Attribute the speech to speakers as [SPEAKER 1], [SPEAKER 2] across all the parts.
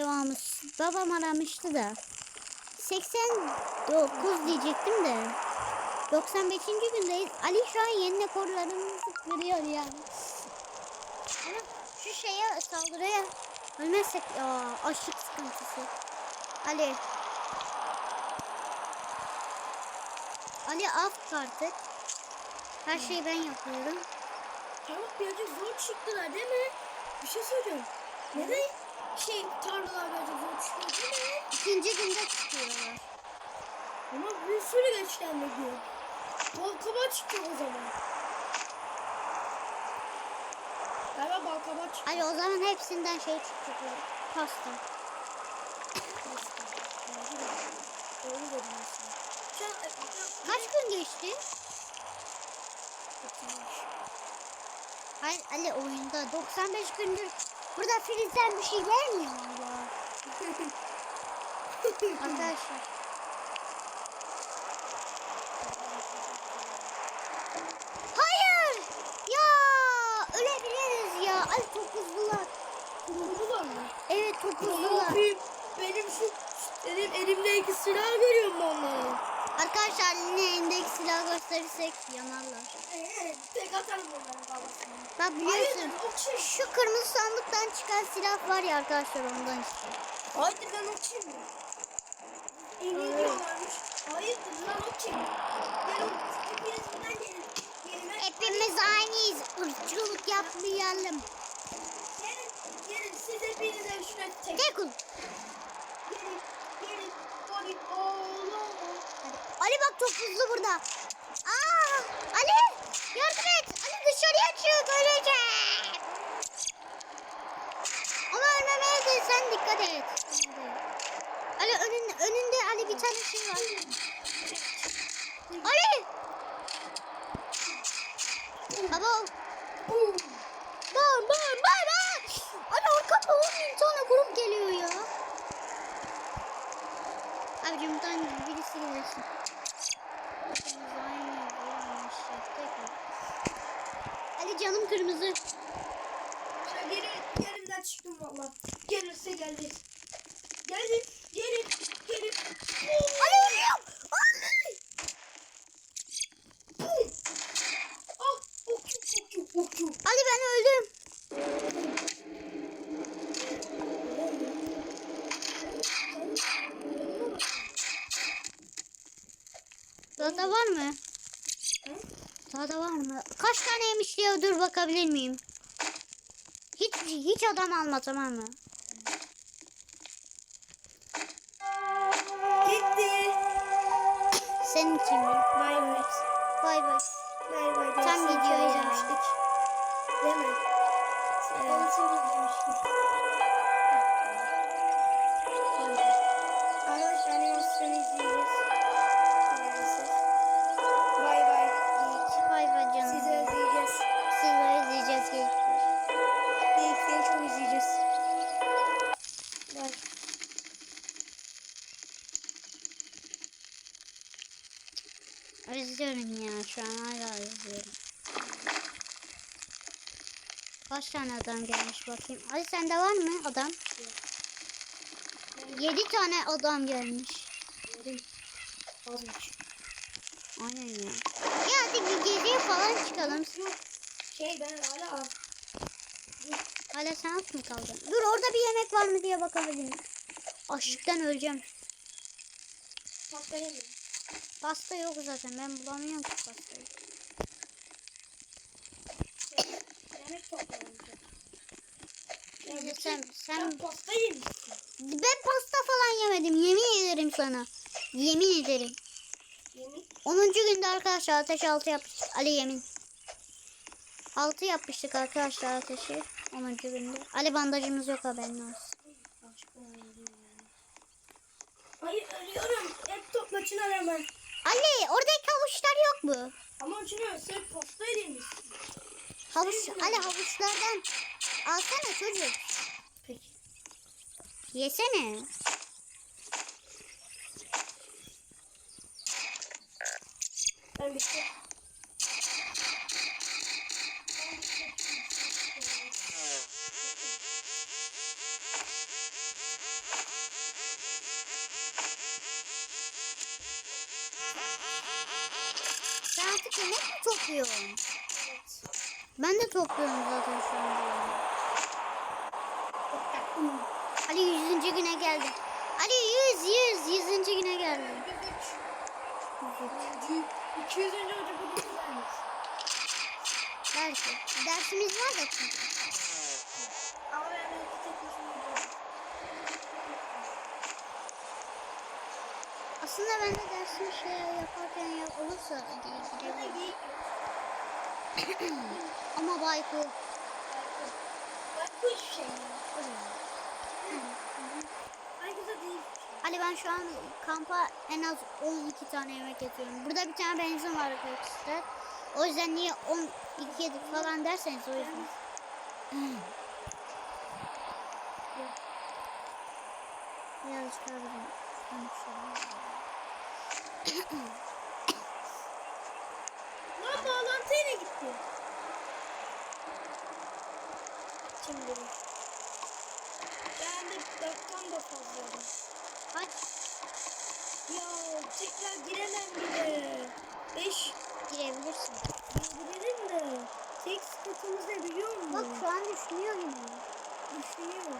[SPEAKER 1] devamı. Babam aramıştı da. 89 diyecektim de. 95. gündeyiz. Ali şu an yeni rekorlarımızı kırıyor yani. Ama şu şeye saldırıya ölmezsek ya aşık sıkıntısı. Ali. Ali af artık. Her şeyi ben yapıyorum.
[SPEAKER 2] Tamam birazcık zor çıktılar değil mi? Bir şey söyleyeceğim. Neden şey tarlalar zor çıkıyor değil mi?
[SPEAKER 1] İkinci günde çıkıyorlar.
[SPEAKER 2] Ama bir sürü geçten diyor. Balkaba çıkacak o zaman. Galiba balkaba çıkacak.
[SPEAKER 1] Ali o zaman hepsinden şey çıkacaklar. Pasta.
[SPEAKER 2] Doğru dedin aslında. Şu an, e,
[SPEAKER 1] Kaç gün geçti? Hayır Ali oyunda 95 gündür burada Filiz'den bir şey vermiyor Allah. Arkadaşlar. Hayır! Ya ölebiliriz ya. Ay topuzlular.
[SPEAKER 2] Kuruldular mı?
[SPEAKER 1] Evet
[SPEAKER 2] Ne
[SPEAKER 1] topuzlular.
[SPEAKER 2] yapayım? Benim şu benim elimde iki silah görüyorum onları.
[SPEAKER 1] Arkadaşlar yine endeks silah gösterirsek yanarlar.
[SPEAKER 2] Evet, tek atarım onların kafasına.
[SPEAKER 1] Bak
[SPEAKER 2] okçu.
[SPEAKER 1] Şu kırmızı sandıktan çıkan silah var ya arkadaşlar ondan işte.
[SPEAKER 2] Hayır ben okçuyum ya. İniliyorlarmış. Hayır lan okçuyum. Gelin hepiniz buradan gelin. Gelin.
[SPEAKER 1] Hepimiz aynıyız. Irkçılık yapmayalım.
[SPEAKER 2] Gelin. Gelin siz hepinize şuna çekin.
[SPEAKER 1] Tekul.
[SPEAKER 2] Gelin. Gelin. Hadi oğlum.
[SPEAKER 1] Ali bak topuzlu burada. Aa, Ali yardım et. Ali dışarıya çık öleceğim. Ama ölmemeye de sen dikkat et. Ali önünde, önünde Ali bir tane şey var. Ali. Abo. Bağır bağır bağır bağır. Ali arkada 10 bin tane grup geliyor ya. Abicim buradan birisi gelirsin. Ali canım kırmızı.
[SPEAKER 2] Şöyle geri, yerimden çıktım valla. Gelirse geldi. Gelin. Gelin. Gelin.
[SPEAKER 1] Ali ölüyorum. Ali.
[SPEAKER 2] Ah. Okçu. Okçu. Okçu.
[SPEAKER 1] Ali ben öldüm. Daha da var mı?
[SPEAKER 2] Hı?
[SPEAKER 1] Daha da var mı? Kaç taneymiş diye dur bakabilir miyim? Hiç adam alma tamam mı?
[SPEAKER 2] Gitti.
[SPEAKER 1] Senin için
[SPEAKER 2] bay. Bay
[SPEAKER 1] bay. Bay Kaç tane adam gelmiş bakayım. Ali sende var mı adam? Yedi tane adam gelmiş.
[SPEAKER 2] Azmış.
[SPEAKER 1] Aynen ya. Ya hadi bir geziye falan çıkalım.
[SPEAKER 2] Şey ben hala az.
[SPEAKER 1] Hala sen aç mı kaldın? Dur orada bir yemek var mı diye bakabilirim. Açlıktan öleceğim.
[SPEAKER 2] Pasta yedim.
[SPEAKER 1] Pasta yok zaten ben bulamıyorum ki pastayı. Sen, sen
[SPEAKER 2] pasta yemişsin.
[SPEAKER 1] Ben pasta falan yemedim. Yemin ederim sana. Yemin ederim.
[SPEAKER 2] Yemek.
[SPEAKER 1] 10. günde arkadaşlar ateş altı yapmıştık. Ali yemin. 6 yapmıştık arkadaşlar ateşi. 10. günde. Ali bandajımız yok haberin olsun.
[SPEAKER 2] Hayır ölüyorum. Hep topla Çınar hemen.
[SPEAKER 1] Ali oradaki havuçlar yok mu?
[SPEAKER 2] Ama Çınar sen pasta yemişsin.
[SPEAKER 1] Havuç, anne havuçlardan alsana çocuk.
[SPEAKER 2] Peki.
[SPEAKER 1] Yesene.
[SPEAKER 2] Ben bir şey...
[SPEAKER 1] Ben artık yemek mi
[SPEAKER 2] topluyorum?
[SPEAKER 1] Ben de topluyorum zaten şu anda. Ali 100. güne geldi. Ali 100 100 100. güne geldi.
[SPEAKER 2] 200. hoca bugün vermiş.
[SPEAKER 1] Belki. Dersimiz var da çünkü.
[SPEAKER 2] Ama ben de gidiyorum.
[SPEAKER 1] Aslında ben de dersimi şey yaparken ya olursa diye
[SPEAKER 2] Ya da.
[SPEAKER 1] Ama
[SPEAKER 2] bu hiçbir şey ya. Herkese değil.
[SPEAKER 1] Ali ben şu an kampa en az 12 tane yemek yatıyorum. Burada bir tane benzin var arkadaşlar. O yüzden niye 12 yedik falan derseniz o yüzden. Bizim konuşalım.
[SPEAKER 2] Lan bağlantı yine gitti. Şimdi. Ben de dakikam da fazla.
[SPEAKER 1] Kaç?
[SPEAKER 2] Ya tekrar giremem bile. Beş
[SPEAKER 1] Girebilirsin.
[SPEAKER 2] girelim de. Tek sıkıntımız ne biliyor musun?
[SPEAKER 1] Bak şu an düşünüyor yine.
[SPEAKER 2] Düşünüyor.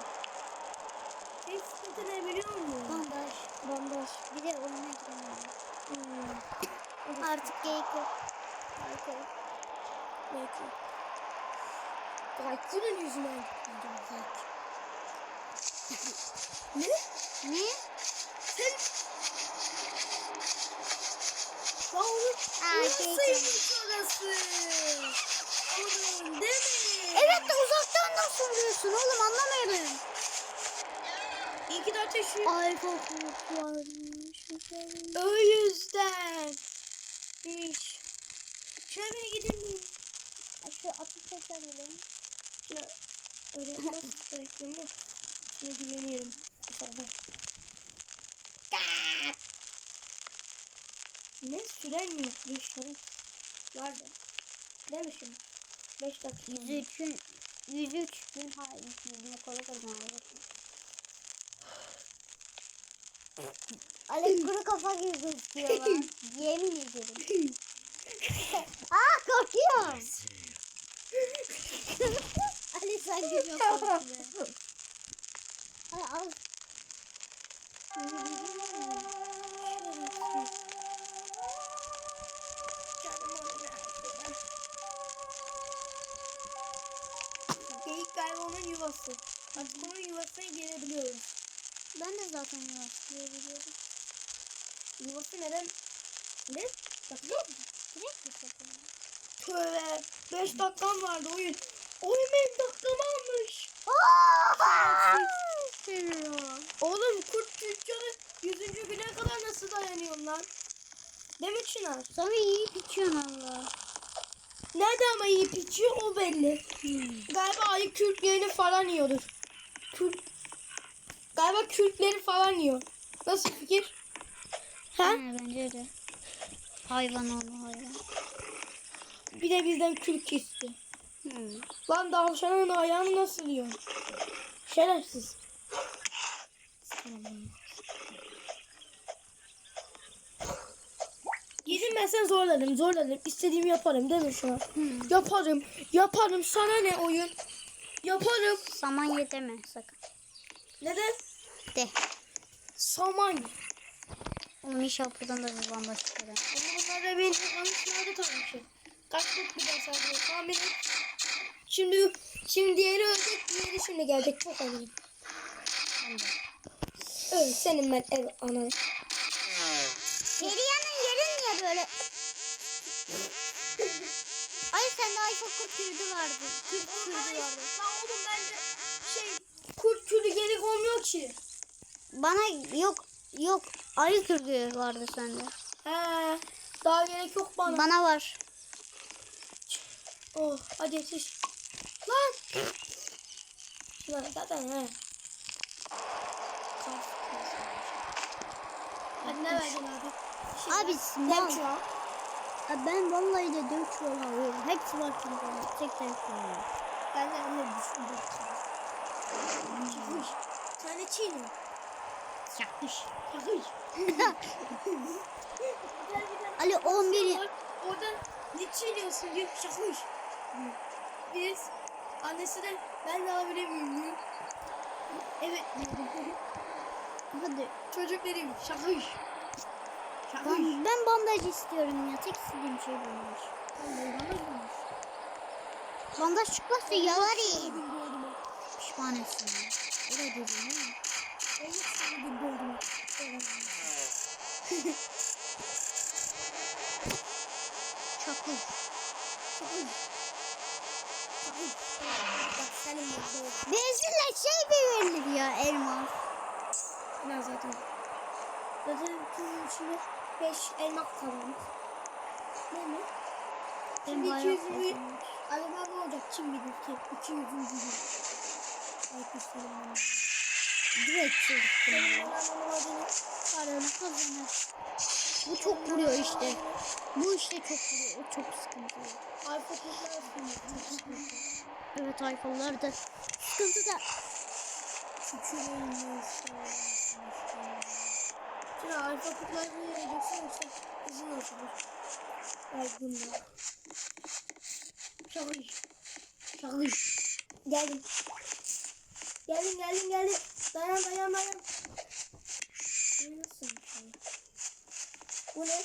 [SPEAKER 2] Tek sıkıntı ne biliyor musun?
[SPEAKER 1] Bandaj.
[SPEAKER 2] Bandaj.
[SPEAKER 1] Bir de oyuna giremiyorum.
[SPEAKER 2] Hmm.
[SPEAKER 1] Artık geyik yok. Artık.
[SPEAKER 2] Belki. Gaykunun yüzünden gittim. ne?
[SPEAKER 1] Ne?
[SPEAKER 2] Sen... Lan onu...
[SPEAKER 1] Aa,
[SPEAKER 2] Nasılmış orası? Oğlum mi?
[SPEAKER 1] Evet de uzaktan nasıl vuruyorsun oğlum anlamıyorum.
[SPEAKER 2] İyi ki de ateşi.
[SPEAKER 1] Ay çok varmış.
[SPEAKER 2] O yüzden. Şöyle gidelim.
[SPEAKER 1] Şu atı çekelim.
[SPEAKER 2] Öyle sayıklayayım mı? Şuna güveniyorum. Ne süren yok. Bir şarap vardı. Değil mi şimdi? 5 dakika.
[SPEAKER 1] 103'ün 103 gün hayır. Ne kolay kazanıyor. Alex kuru kafa gibi gözüküyor lan. Yemin ederim. Aa korkuyorum. Sanki çok korkuyor. Hadi al.
[SPEAKER 2] Geyik galiba onun yuvası. Artık onun yuvasına girebiliyoruz.
[SPEAKER 1] Ben de zaten yavaşlayabiliyorum.
[SPEAKER 2] Yuvası neden? Ne? Baksana.
[SPEAKER 1] Direkt mi çekelim?
[SPEAKER 2] Tövbe. 5 dakikam vardı oyun. Benim dakikamı almış. Oğlum kurt tüccarı 100. güne kadar nasıl dayanıyorsun lan? Değil mi Çınar?
[SPEAKER 1] Sonra iyi içiyorsun Allah.
[SPEAKER 2] Nerede ama yiyip içiyor o belli. Galiba ayı kürklerini falan yiyordur. Kürk... Galiba kürkleri falan yiyor. Nasıl fikir? Ha?
[SPEAKER 1] Ha, bence de. Hayvan olma hayvan.
[SPEAKER 2] Bir de bizden kürk istiyor.
[SPEAKER 1] Hmm.
[SPEAKER 2] Lan davşanın ayağını nasıl yiyor? Şerefsiz. Yedim ben sen zorladım zorladım. İstediğimi yaparım değil mi şu an?
[SPEAKER 1] Hmm.
[SPEAKER 2] Yaparım. Yaparım. Sana ne oyun? Yaparım.
[SPEAKER 1] Saman yedeme sakın.
[SPEAKER 2] Neden?
[SPEAKER 1] De.
[SPEAKER 2] Saman.
[SPEAKER 1] Oğlum inşallah buradan da bir bamba çıkar.
[SPEAKER 2] Ama bunlar da benim yanlışlarda tanışıyor. Kaç tek bir daha sadece tahmin et. Şimdi, şimdi diğeri ölecek, diğeri şimdi gelecek. Çok eminim. Evet, senin ben ev ana.
[SPEAKER 1] Periyanın yeri niye böyle? Ay sende ay çok kurt kürdü vardı. Kurt kürdü vardı.
[SPEAKER 2] Lan oğlum bende şey kurt külü gerek olmuyor ki.
[SPEAKER 1] Bana yok yok ayı kürdü vardı sende.
[SPEAKER 2] He, daha gerek yok bana.
[SPEAKER 1] Bana var.
[SPEAKER 2] Oh, hadi yetiş. Lan. Şuna zaten he. Hadi ne verdin abi? Şey,
[SPEAKER 1] Abi,
[SPEAKER 2] ben.
[SPEAKER 1] Ya ben vallahi de 4 çuval alıyorum. Hepsi var çünkü. Tek tek alıyorum.
[SPEAKER 2] Ben de öyle düşündüm. Çakış. Sen de çiğne.
[SPEAKER 1] Çakmış.
[SPEAKER 2] Çakış.
[SPEAKER 1] Ali 11
[SPEAKER 2] Orada Ne çiğniyorsun. Şakmış. Biz annesi de ben de alabilir miyim diyor. Evet.
[SPEAKER 1] Hadi.
[SPEAKER 2] Çocuk dedim şakmış. Şakmış.
[SPEAKER 1] Ben, ben bandaj istiyorum ya. Tek istediğim şey bandaj. Bandaj çıkmazsa yalarım. Pişman etsin. Öyle dedim değil mi? Çakıl. Benzinle şey verilir ya elmas?
[SPEAKER 2] Ne zaten. Zaten kızın içinde 5 elmak kalmış. Ne mi?
[SPEAKER 1] Ben
[SPEAKER 2] Şimdi
[SPEAKER 1] bayağı
[SPEAKER 2] 200 bin acaba ne olacak kim bilir ki 200 bin kızım.
[SPEAKER 1] Direkt çocuk.
[SPEAKER 2] Benim
[SPEAKER 1] Paranı kazanır. Bu çok vuruyor işte. Bu işte çok vuruyor. Çok sıkıntılı.
[SPEAKER 2] Alfa kızlar sıkıntı.
[SPEAKER 1] Evet iPhone'lar da sıkıntı da.
[SPEAKER 2] Şimdi alfa bir yere geçsin yoksa izin açılır. Ay bunda. Çalış. Çalış. Geldim. Geldim geldim geldim. Dayan dayan dayan. Bu nasıl bir şey? Bu ne?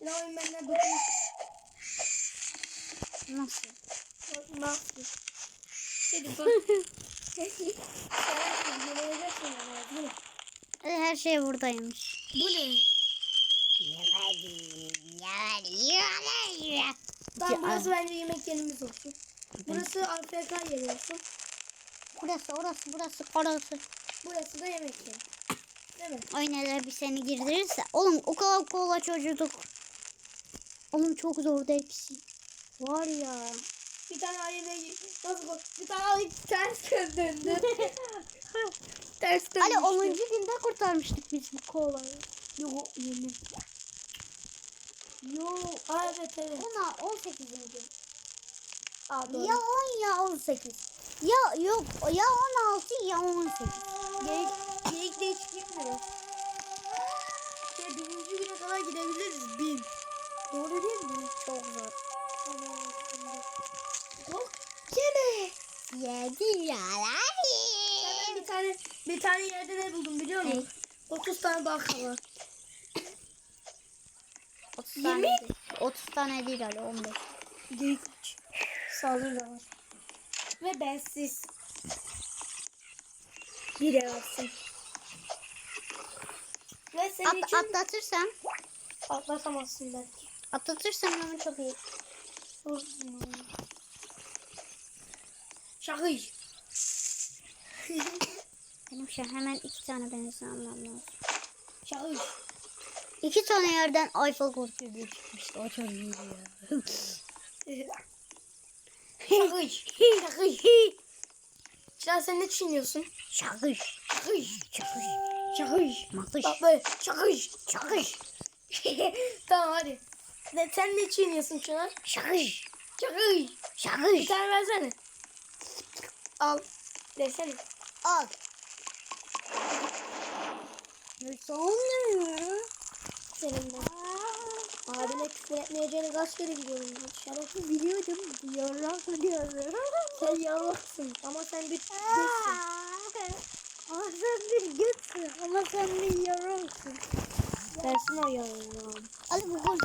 [SPEAKER 2] Ne oyun benden dokun.
[SPEAKER 1] Nasıl?
[SPEAKER 2] Nasıl? Hadi bak.
[SPEAKER 1] Her şey buradaymış.
[SPEAKER 2] Bu ne? Tamam burası bence yemek yerimiz olsun. Burası AFK yeri olsun.
[SPEAKER 1] Burası orası burası orası.
[SPEAKER 2] Burası da yemek yeri. Değil mi?
[SPEAKER 1] Oynalar bir seni girdirirse. Oğlum o kadar kolay çocuk. Oğlum çok zor hepsi. Var ya.
[SPEAKER 2] Bir tane ayı nasıl bu? Bir tane ayı ters döndü. ters döndü.
[SPEAKER 1] Ali 10. günde kurtarmıştık biz bu kolayı.
[SPEAKER 2] Yok yemin. Yok. Evet evet.
[SPEAKER 1] Ona 18. gün.
[SPEAKER 2] Aa, doğru.
[SPEAKER 1] Ya 10 ya 18. Ya yok ya 16 ya 18.
[SPEAKER 2] Geyik, geyik de hiç gitmiyor. Şey, birinci güne kadar gidebiliriz. Bin. Doğru değil mi?
[SPEAKER 1] Çok zor.
[SPEAKER 2] Yok. Yeme.
[SPEAKER 1] Yedi yalan.
[SPEAKER 2] Bir tane bir tane yerde ne buldum biliyor musun? 30 tane daha var.
[SPEAKER 1] 30
[SPEAKER 2] Yemin?
[SPEAKER 1] tane değil. 30 tane değil Ali 15.
[SPEAKER 2] Geyik saldırı da var. Ve bensiz. Bir ev atsın. Ve senin
[SPEAKER 1] At,
[SPEAKER 2] için
[SPEAKER 1] atlatırsam
[SPEAKER 2] atlatamazsın belki.
[SPEAKER 1] atlatırsam ama çok iyi.
[SPEAKER 2] Şakış.
[SPEAKER 1] Benim şu hemen iki tane benzin almam lazım.
[SPEAKER 2] Şakış.
[SPEAKER 1] İki tane yerden Eiffel Kulübü çıkmıştı. O çok iyiydi ya.
[SPEAKER 2] Şakış. Şakış. Çınar sen ne düşünüyorsun?
[SPEAKER 1] Şakış.
[SPEAKER 2] Şakış.
[SPEAKER 1] Şakış.
[SPEAKER 2] Şakış.
[SPEAKER 1] Makış.
[SPEAKER 2] Şakış.
[SPEAKER 1] Şakış.
[SPEAKER 2] tamam hadi. Ne, sen ne çiğniyorsun Çınar?
[SPEAKER 1] Şakış.
[SPEAKER 2] Şakış. Bir
[SPEAKER 1] Şakış.
[SPEAKER 2] tane versene. Al. Desene.
[SPEAKER 1] Al. Ne sanıyor?
[SPEAKER 2] Senin de. Abine küfür etmeyeceğini kaç kere biliyorum ben. Şerefsiz.
[SPEAKER 1] Biliyordum. Diyorlar diyorum.
[SPEAKER 2] Sen yalaksın ama sen bir götsün.
[SPEAKER 1] Ama sen bir götsün. Ama sen bir yaralsın.
[SPEAKER 2] Dersin o yalan.
[SPEAKER 1] Hadi bu gol.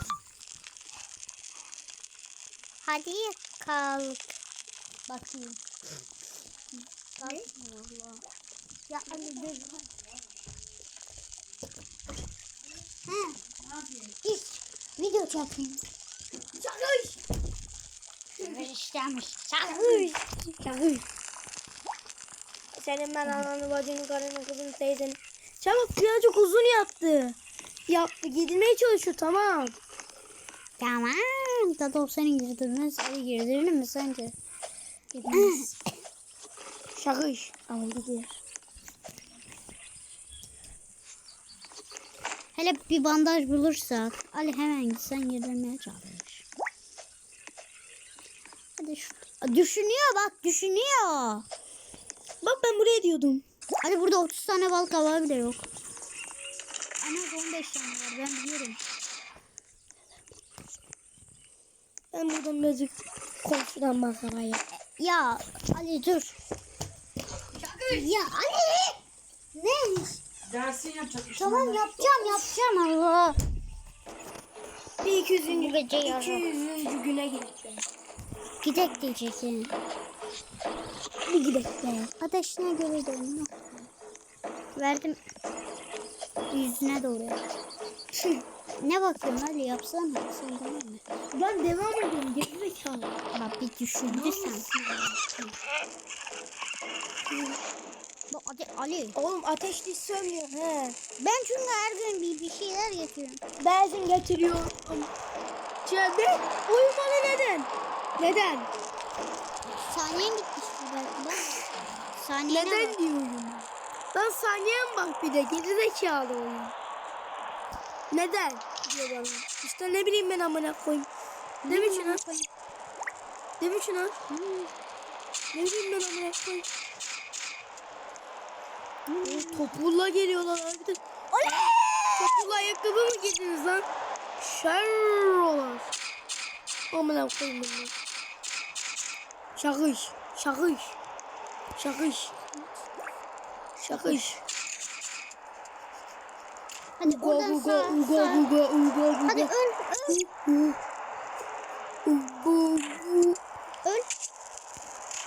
[SPEAKER 1] Hadi kalk. Bakayım. Kalk. Allah. Ya anne dur. He. Hiç. Video çekeyim.
[SPEAKER 2] Şakış.
[SPEAKER 1] İşlemiş. Şakır.
[SPEAKER 2] Şakış. Senin ben ananı, bacını, karını, kızını, teyzeni. Çabuk birazcık uzun yaptı. Yaptı. Gidilmeye çalışıyor tamam.
[SPEAKER 1] Tamam. O senin girdirmez. Hadi girdirir mi sence? Girdirmez.
[SPEAKER 2] Şakış. Ama gidiyor.
[SPEAKER 1] Hele bir bandaj bulursak. Ali hemen gitsen girdirmeye çalış. Hadi şu. Düşünüyor bak düşünüyor.
[SPEAKER 2] Bak ben buraya diyordum.
[SPEAKER 1] Hadi burada 30 tane bal kabağı bile yok. Ama 15 tane var ben biliyorum.
[SPEAKER 2] Ben buradan birazcık komşudan manzaraya.
[SPEAKER 1] Ya Ali dur. Ya Ali. Ne?
[SPEAKER 3] Dersin yapacak.
[SPEAKER 1] Tamam yapacağım yapacağım Allah.
[SPEAKER 2] Bir iki yüzüncü,
[SPEAKER 1] Bu gece
[SPEAKER 2] iki
[SPEAKER 1] yarın.
[SPEAKER 2] yüzüncü güne gideceğim.
[SPEAKER 1] Gidek diyeceksin.
[SPEAKER 2] Bir gidek be.
[SPEAKER 1] Ateşine göre dönüyor. Verdim. Yüzüne doğru. Ne bakıyorsun Ali yapsana. Sen tamam mı?
[SPEAKER 2] Ben devam ediyorum. Gerizekalı.
[SPEAKER 1] Bak bir düşündü sen. Bu Ali, Ali.
[SPEAKER 2] Oğlum ateşli sönmüyor he.
[SPEAKER 1] Ben çünkü her gün bir, bir şeyler getiriyorum.
[SPEAKER 2] Benzin getiriyorum. Cebe uyumalı neden? Neden?
[SPEAKER 1] Saniyen gitmişti belki de. Saniyene
[SPEAKER 2] Neden
[SPEAKER 1] bak.
[SPEAKER 2] diyor uyuma? Lan saniyem bak bir de gerizekalı oyun. Neden? diyor bana. İşte ne bileyim ben amına koyayım. Ne biçim lan? Ne biçim lan?
[SPEAKER 1] Hmm.
[SPEAKER 2] Ne bileyim ben amına koyayım. Oo, Topulla geliyorlar harbiden. Topulla ayakkabı mı giydiniz lan? Şerrolar. Amına koyayım bunu. Şakış. Şakış. Şakış. Şakış.
[SPEAKER 1] Hadi
[SPEAKER 2] Uga
[SPEAKER 1] oradan
[SPEAKER 2] uga
[SPEAKER 1] sağ,
[SPEAKER 2] uga
[SPEAKER 1] sağ.
[SPEAKER 2] uga uga
[SPEAKER 1] Hadi
[SPEAKER 2] uga.
[SPEAKER 1] öl, öl,
[SPEAKER 2] uga.
[SPEAKER 1] öl.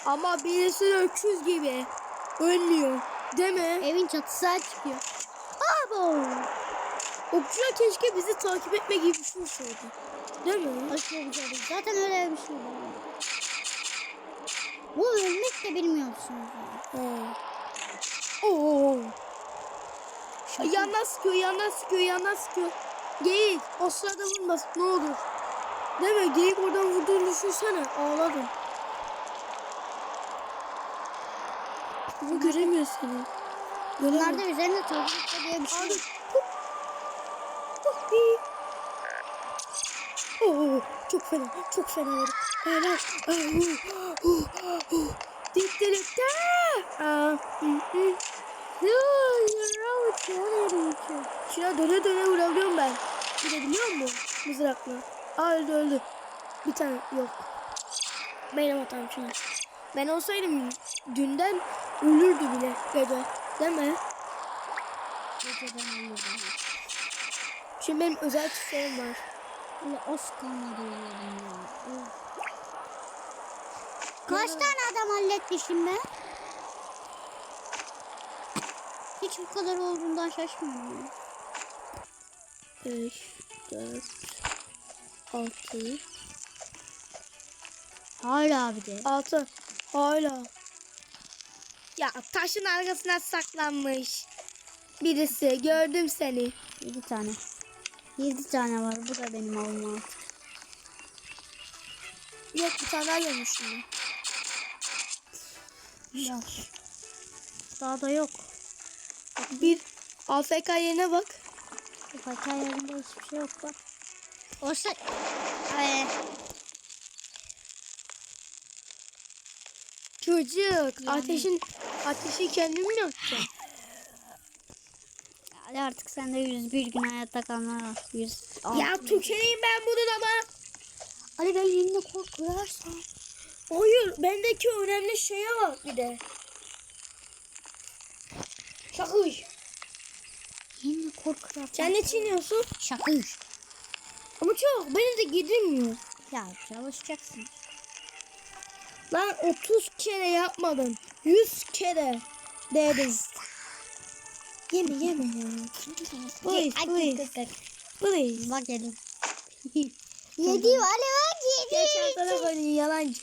[SPEAKER 2] Ama birisi öküz gibi. Ölmüyor. Değil mi?
[SPEAKER 1] Evin çatısına çıkıyor. Abo.
[SPEAKER 2] Okçular keşke bizi takip etme gibi bir şey olsaydı. Değil mi?
[SPEAKER 1] Aşırı güzel. Zaten öyle bir şey var. Bu ölmek de bilmiyorsunuz.
[SPEAKER 2] Ha. Oo. Yandan sıkıyor, yandan sıkıyor, yandan sıkıyor. Geyik, o sırada vurmaz, ne olur. Değil mi? Geyik oradan vurduğunu düşünsene. Ağladım. Ama göremiyor seni. Göremiyor.
[SPEAKER 1] Bunlarda üzerinde tavukta diye bir şey.
[SPEAKER 2] Oo, çok fena, çok fena var. Helal. Diktilikte. Şuna döne döne vurabiliyorum ben. Gidebiliyor mu? Mızrakla. Aa öldü öldü. Bir tane yok. Benim hatam şuna. Ben olsaydım dünden ölürdü bile gece. Değil mi?
[SPEAKER 1] Geceden.
[SPEAKER 2] Şimdi benim özel tüfeğim var.
[SPEAKER 1] Böyle az kalmadı ya. Kaç tane adam halletmişim ben? Hiç bu kadar olduğundan şaşmıyorum. ya.
[SPEAKER 2] 5, 4, 6,
[SPEAKER 1] Hala bir de.
[SPEAKER 2] 6. Hala. Ya taşın arkasına saklanmış. Birisi gördüm seni.
[SPEAKER 1] 7 tane. 7 tane var. Bu da benim avım artık.
[SPEAKER 2] Yok bir tane daha görmüş şimdi.
[SPEAKER 1] Ya. Daha da yok.
[SPEAKER 2] Bir AFK yerine bak.
[SPEAKER 1] Fakir yerinde hiçbir şey yok bak. Olsa... Ee,
[SPEAKER 2] Çocuk ateşin ateşi kendim mi yakacağım?
[SPEAKER 1] hadi artık sende 101 gün hayatta kalma var. 100,
[SPEAKER 2] Ya tükeneyim ben bunun ama.
[SPEAKER 1] Ali ben yerinde korkuyorsam.
[SPEAKER 2] Hayır bendeki önemli şeye bak bir de. Şakış.
[SPEAKER 1] Yerinde korkuyorsam.
[SPEAKER 2] Sen ne çiğniyorsun?
[SPEAKER 1] Şakır.
[SPEAKER 2] Ama çok beni de gidilmiyor.
[SPEAKER 1] Ya çalışacaksın.
[SPEAKER 2] Lan 30 kere yapmadım. 100 kere dedim. Yeme yeme ya. Please, please. Please.
[SPEAKER 1] Bak yedim. yedim Ali bak yedim.
[SPEAKER 2] çantana koydun yalancı.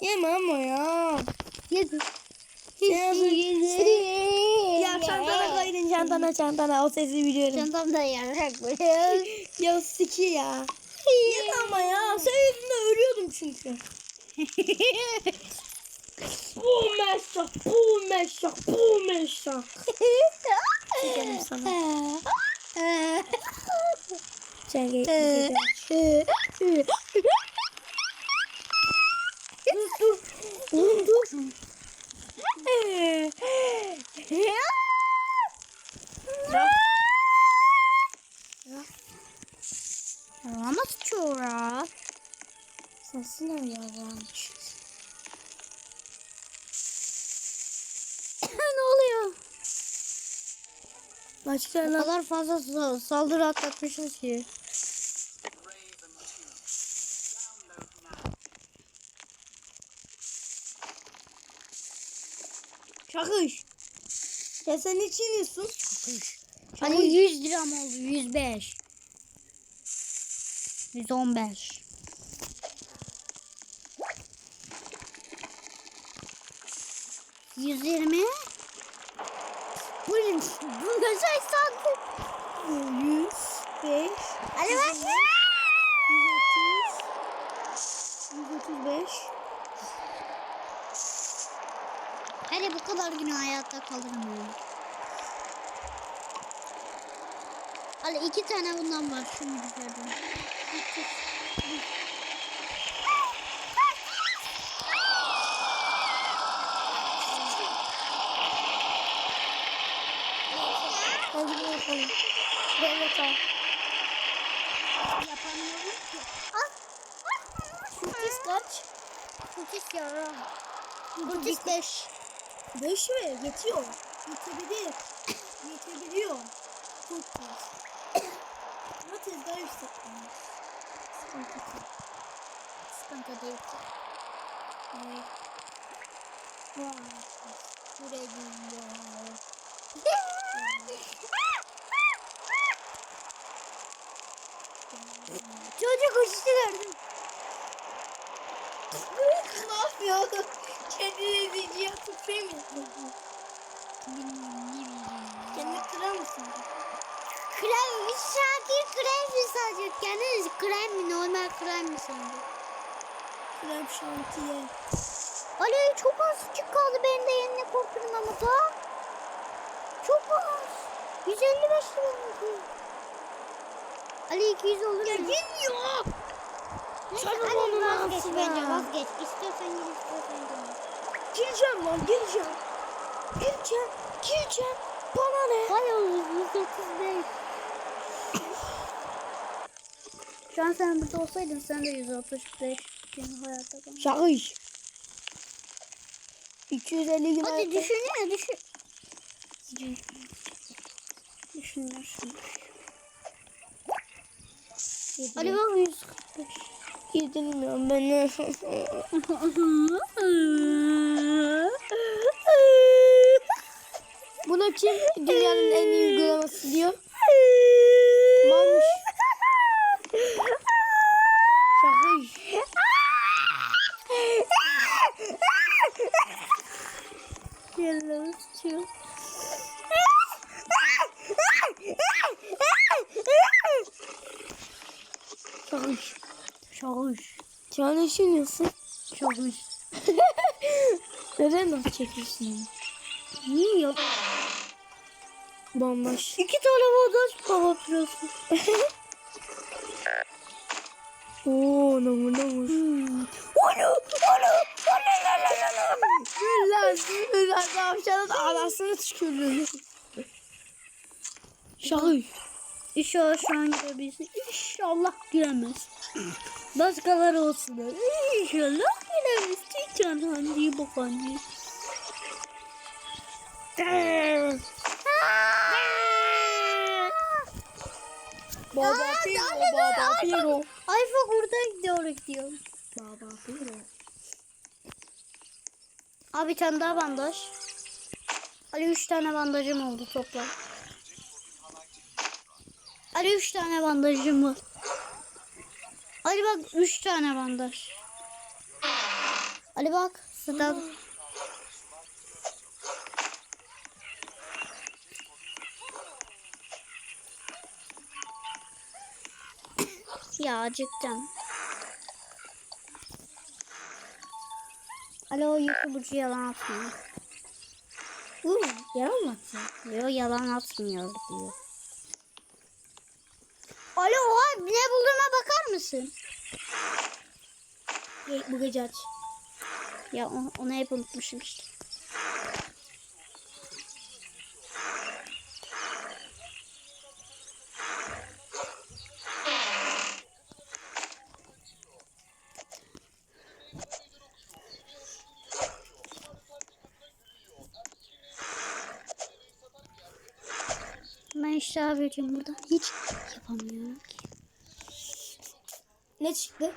[SPEAKER 2] Yeme ama ya.
[SPEAKER 1] Yedim.
[SPEAKER 2] Ya çantana koydun çantana çantana o sesi biliyorum.
[SPEAKER 1] Çantamda yarak böyle.
[SPEAKER 2] ya siki ya. Yeme ama ya. Sen yüzünden ölüyordum çünkü. Bu meşak, bu meşak, bu meşak. Çekelim sana. Sen gel. Dur dur. Ama tutuyor
[SPEAKER 1] ya. Sesi ne yalanmış. ne oluyor?
[SPEAKER 2] Başka
[SPEAKER 1] o kadar fazla saldırı atlatmışız ki.
[SPEAKER 2] Çakış. Ya sen ne çiğniyorsun?
[SPEAKER 1] Hani 100 liram oldu 105. 115. Yüz yirmi. Bu, bu şey sandım.
[SPEAKER 2] 105.
[SPEAKER 1] Hadi bak.
[SPEAKER 2] 135.
[SPEAKER 1] Hadi bu kadar gün hayatta kalırım ya. Hadi iki tane bundan var şu müdürlerden.
[SPEAKER 2] Hadi bakalım. Evet al.
[SPEAKER 1] Yapamıyorum ki. Al.
[SPEAKER 2] Kurtis kaç?
[SPEAKER 1] Kutis yara. Kutis 5.
[SPEAKER 2] 5 mi? Yetiyor. Yetebilir. Yetebiliyor. Kurtis. Ama tezgah yüksek. Sıkıntı yok.
[SPEAKER 1] Sıkıntı değil.
[SPEAKER 2] Evet.
[SPEAKER 1] Vay. Buraya gidiyor. Çocuk uçtu gördüm.
[SPEAKER 2] ne yapıyor? Kendini diciye tutayım mı? Kendini kırar mısın?
[SPEAKER 1] Krem, Şakir krem mi sanacak? Kendiniz krem mi? Normal krem mi sanacak?
[SPEAKER 2] Krem şantiye.
[SPEAKER 1] Ali çok azıcık kaldı benim de yerine korkuyorum ama da. Çok az. 155 lira oldu. Ali 200 olur mu?
[SPEAKER 2] Bilmiyor.
[SPEAKER 1] Neyse, Ali
[SPEAKER 2] onun
[SPEAKER 1] vazgeç
[SPEAKER 2] altına.
[SPEAKER 1] bence vazgeç. İstiyorsan gir istiyorsan gir.
[SPEAKER 2] Gireceğim lan gireceğim. Gireceğim. Gireceğim. Bana ne?
[SPEAKER 1] Hayır 135. Şu an sen burada olsaydın sen de 135. Senin hayatta kalmış.
[SPEAKER 2] Şakış. 250 gün
[SPEAKER 1] Hadi düşünsene düşün.
[SPEAKER 2] Düşün düşün.
[SPEAKER 1] Hadi bak 145.
[SPEAKER 2] Yedirmiyorum beni. Buna kim dünyanın en iyi uygulaması diyor? Mamuş. Şakış.
[SPEAKER 1] Yellow stew.
[SPEAKER 2] Şakış. Ne düşünüyorsun?
[SPEAKER 1] Şahuş.
[SPEAKER 2] Neden laf çekiyorsun onu?
[SPEAKER 1] Niye yok?
[SPEAKER 2] Bomboş.
[SPEAKER 1] İki tane vatandaş kapatıyorsun.
[SPEAKER 2] Oo, namur namur.
[SPEAKER 1] Onu, onu,
[SPEAKER 2] Gürler, gürler. Tavşanın anasını tükürdü. Şakış.
[SPEAKER 1] İnşallah şu an girebilsin. İnşallah giremez. Başkaları olsun. İnşallah giremez. Çiçan hangi bok hangi.
[SPEAKER 2] Baba Piro, Baba Piro.
[SPEAKER 1] Ayfa buradan gidiyor gidiyor.
[SPEAKER 2] Baba Piro.
[SPEAKER 1] Abi bir tane daha bandaj. Ali üç tane bandajım oldu toplam. Ali üç tane bandajım var. Ali bak üç tane bandaj. Ali bak sıra. ya acıktım. Alo YouTube'cu yalan atmıyor.
[SPEAKER 2] Uuu, yalan mı attın?
[SPEAKER 1] Yo yalan atmıyor diyor. Alo ne bulduğuma bakar mısın?
[SPEAKER 2] Bu gece aç.
[SPEAKER 1] Ya onu, onu hep unutmuşum işte. Ben işte veriyorum burada. Hiç yapamıyorum ki.
[SPEAKER 2] Ne çıktı?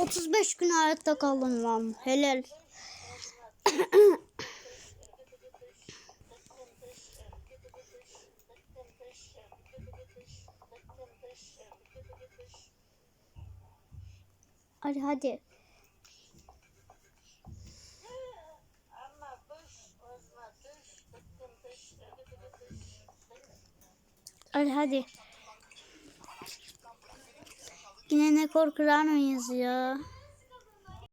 [SPEAKER 1] 35 gün hayatta kaldım lan. Helal. Korkuran mıyız ya?